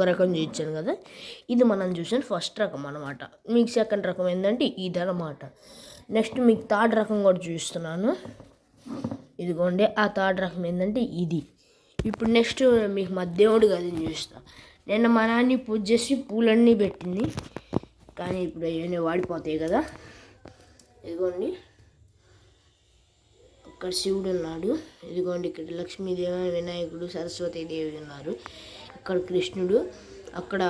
ఒక రకం చూపించాను కదా. ఇది మనం చూసిన ఫస్ట్ రకం అనమాట మీకు సెకండ్ రకం ఏంటంటే ఇది అనమాట నెక్స్ట్ మీకు థర్డ్ రకం కూడా చూపిస్తున్నాను. ఇదిగోండి ఆ థర్డ్ రకం ఏంటంటే ఇది. ఇప్పుడు నెక్స్ట్ మీకు మా దేవుడు గదిని చూస్తా నిన్న మా నాన్ని పూజ చేసి పూలన్నీ పెట్టింది. కానీ ఇప్పుడు అవన్నీ వాడిపోతాయి కదా. ఇదిగోండి. అక్కడ శివుడు ఉన్నాడు. ఇదిగోండి ఇక్కడ లక్ష్మీదేవి వినాయకుడు సరస్వతి దేవి ఉన్నారు. ఇక్కడ కృష్ణుడు అక్కడ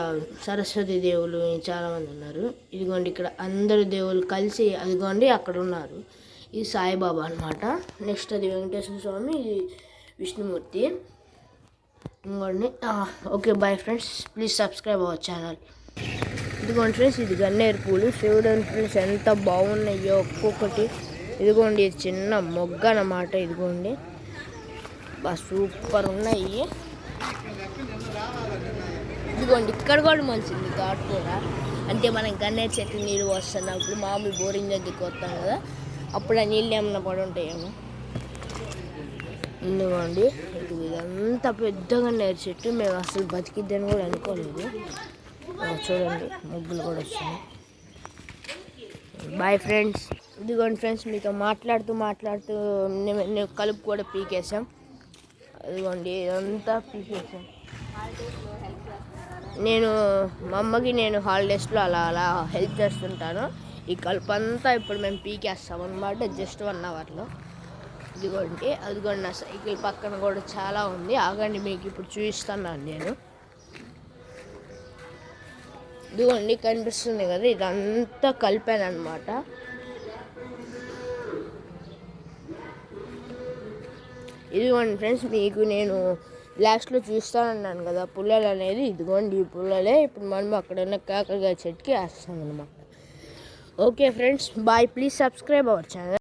సరస్వతి దేవులు చాలామంది ఉన్నారు. ఇదిగోండి ఇక్కడ అందరు దేవుళ్ళు కలిసి అదిగోండి అక్కడ ఉన్నారు. ఇది సాయిబాబా అనమాట నెక్స్ట్ అది వెంకటేశ్వర స్వామి ఇది విష్ణుమూర్తి. ఇంకోండి okay bye friends please subscribe our channel ఇదిగోండి ఫ్రెండ్స్ ఇది గన్నేరు పూలు. చూడండి ఫ్రెండ్స్ ఎంత బాగున్నాయో ఒక్కొక్కటి. ఇదిగోండి ఇది చిన్న మొగ్గ అన్నమాట ఇదిగోండి. బా సూపర్ ఉన్నాయి. ఇదిగోండి ఇక్కడ కూడా మంచిది ఘాట్ కూడా అంటే మనం గన్నేరు చెట్టు నీళ్ళు వస్తున్నప్పుడు మామూలు బోరింగ్ దగ్గరికి వస్తాం కదా? అప్పుడు ఆ నీళ్ళు ఏమన్నా పడి ఉంటాయేమో. ఇదిగోండి ఇది ఇదంతా పెద్దగా నేరు చెట్టు మేము అసలు బతికిద్దని కూడా అనుకోలేదు. చూడండి ముగ్గులు కూడా వచ్చాయి బాయ్ ఫ్రెండ్స్ ఇదిగోండి ఫ్రెండ్స్ మీతో మాట్లాడుతూ మాట్లాడుతూ కలుపు కూడా పీకేసాం అదిగోండి ఇదంతా పీకేసాం నేను మా అమ్మకి నేను హాలిడేస్లో అలా అలా హెల్ప్ చేస్తుంటాను. ఈ కలుపు అంతా ఇప్పుడు మేము పీకేస్తాం అనమాట జస్ట్ వన్ అవర్లో ఇదిగోండి అదిగోండి నా సైకిల్ పక్కన కూడా చాలా ఉంది. ఆగండి మీకు ఇప్పుడు చూపిస్తున్నాను నేను. ఇదిగోండి కనిపిస్తుంది కదా ఇదంతా కలిపాను అనమాట ఇదిగోండి ఫ్రెండ్స్ మీకు నేను లాస్ట్లో చూస్తానన్నాను కదా పుల్లలు అనేది. ఇదిగోండి ఈ పుల్లలే. ఇప్పుడు మనం అక్కడ ఉన్న కాకరకాయ చెట్టుకి వేస్తాం అనమాట okay friends bye. Please subscribe our channel.